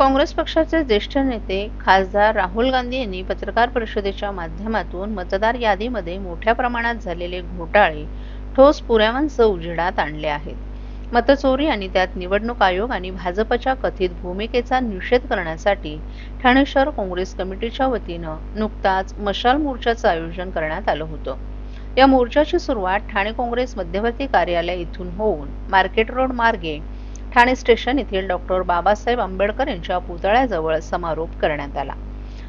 काँग्रेस पक्षाचे ज्येष्ठ नेते खासदार राहुल गांधी यांनी पत्रकार परिषदेच्या माध्यमातून मतदार यादीमध्ये मोठ्या प्रमाणात झालेले घोटाळे ठोस पुराव्यांसह उजेडात आणले आहेत. मतचोरी आणि त्यात निवडणूक आयोग आणि भाजपच्या कथित भूमिकेचा निषेध करण्यासाठी ठाणे शहर काँग्रेस कमिटीच्या वतीनं नुकताच मशाल मोर्चाचं आयोजन करण्यात आलं होतं. या मोर्चाची सुरुवात ठाणे काँग्रेस मध्यवर्ती कार्यालय इथून होऊन मार्केट रोड मार्गे ठाणे स्टेशन येथील डॉक्टर बाबासाहेब आंबेडकर यांच्या पुतळ्याजवळ समारोप करण्यात आला.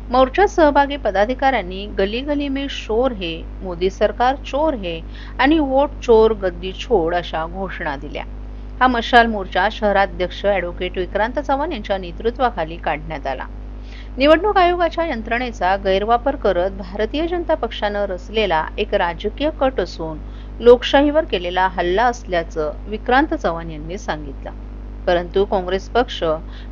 मोर्चात सहभागी पदाधिकाऱ्यांनी गली गली में शोर हे मोदी सरकार चोर हे आणि वोट चोर गद्दी छोड अशा घोषणा दिल्या. हा मशाल मोर्चा शहराध्यक्ष ॲडव्होकेट विक्रांत चव्हाण यांच्या नेतृत्वाखाली काढण्यात आला. निवडणूक आयोगाच्या यंत्रणेचा गैरवापर करत भारतीय जनता पक्षानं रचलेला एक राजकीय कट असून लोकशाहीवर केलेला हल्ला असल्याचं विक्रांत चव्हाण यांनी सांगितलं. परंतु काँग्रेस पक्ष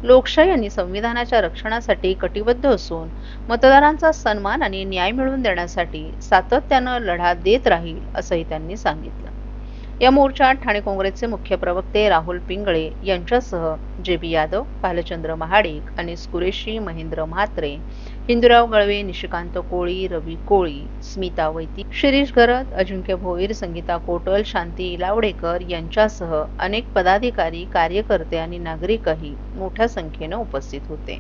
लोकशाही आणि संविधानाच्या रक्षणासाठी कटिबद्ध असून मतदारांचा सन्मान आणि न्याय मिळवून देण्यासाठी सातत्यानं लढा देत राहील असंही त्यांनी सांगितलं. या मोर्चात ठाणे काँग्रेसचे मुख्य प्रवक्ते राहुल पिंगळे यांच्यासह जे बी यादव भालचंद्र महाडिक अनिस कुरेशी महेंद्र म्हात्रे हिंदुराव गळवे निशिकांत कोळी रवी कोळी स्मिता वैती शिरीष गरत अजिंक्य भोईर संगीता कोटल शांती इलावडेकर यांच्यासह अनेक पदाधिकारी कार्यकर्ते आणि नागरिकही मोठ्या संख्येनं उपस्थित होते.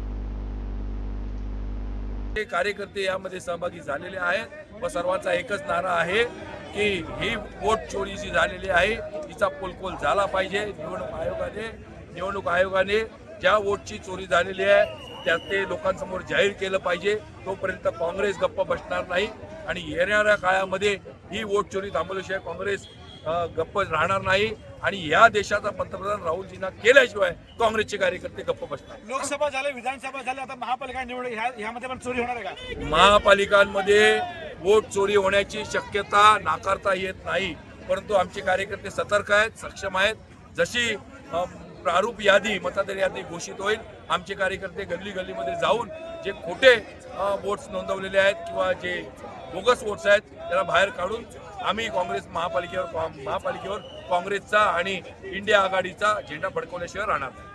ते कार्यकर्ते यामध्ये सहभागी झालेले आहेत व सर्वांचा एकच नारा आहे की ही वोट चोरी जी झालेली आहे. तिचा पोलकोल झाला पाहिजे. निवडणूक आयोगाने निवडणूक आयोगाने ज्या वोटची चोरी झालेली आहे त्या ते लोकांसमोर जाहीर केलं पाहिजे. तोपर्यंत काँग्रेस गप्प बसणार नाही. आणि येणाऱ्या काळामध्ये ही वोट चोरी थांबवल्याशिवाय काँग्रेस गप्प राहणार नाही. आणि या देशाचा पंतप्रधान राहुलजींना केल्याशिवाय काँग्रेसचे कार्यकर्ते गप्प बसणार लोकसभा झाले विधानसभा झाले आता महापालिका निवडणूक ह्या ह्यामध्ये पण चोरी होणार आहे का? महापालिकांमध्ये वोट चोरी होण्याची शक्यता नाकारता येत नाही. परंतु आमचे कार्यकर्ते सतर्क आहेत सक्षम आहेत. जशी प्रारूप यादी मतदार यादी घोषित होईल आमचे कार्यकर्ते गल्ली गल्लीमध्ये जाऊन जे खोटे वोट्स नोंदवलेले आहेत किंवा जे बोगस वोट्स आहेत त्याला बाहेर काढून आम्ही काँग्रेस महापालिकेवर महापालिकेवर काँग्रेसचा आणि इंडिया आघाडीचा झेंडा फडकवल्याशिवाय राहणार